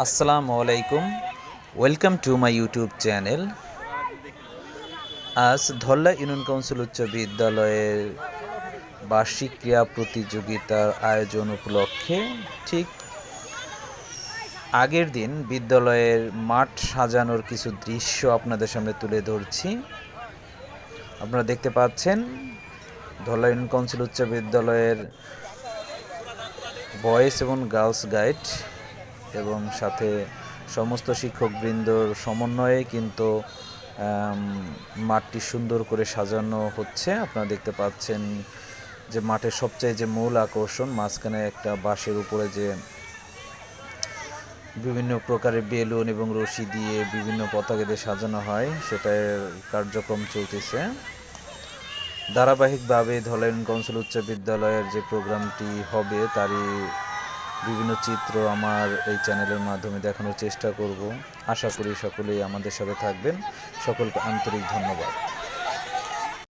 আসসালামু আলাইকুম। Welcome to my YouTube channel আজ ধল্লা ইউনিয়ন কাউন্সিল উচ্চ বিদ্যালয়ের বার্ষিক ক্রীড়া প্রতিযোগিতার আয়োজন উপলক্ষে ঠিক আগের দিন বিদ্যালয়ের মাঠ সাজানোর কিছু দৃশ্য আপনাদের সামনে তুলে ধরছি। আপনারা দেখতে পাচ্ছেন ধল্লা ইউনিয়ন কাউন্সিল উচ্চ বিদ্যালয়ের বয়েজ এবং গার্লস গাইড এবং সাথে সমস্ত শিক্ষকবৃন্দর সমন্বয়ে কিন্তু মাঠটি সুন্দর করে সাজানো হচ্ছে। আপনারা দেখতে পাচ্ছেন যে মাঠের সবচেয়ে যে মূল আকর্ষণ, মাঝখানে একটা বাঁশের উপরে যে বিভিন্ন প্রকারের বেলুন এবং রশি দিয়ে বিভিন্ন পতাকা দিয়ে সাজানো হয়, সেটার কার্যক্রম চলতেছে। ধারাবাহিকভাবে ধলেন কাউন্সিল উচ্চ বিদ্যালয়ের যে প্রোগ্রামটি হবে, তারই বিভিন্ন চিত্র আমার এই চ্যানেলের মাধ্যমে দেখানোর চেষ্টা করব। আশা করি সকলেই আমাদের সাথে থাকবেন। সকলকে আন্তরিক ধন্যবাদ।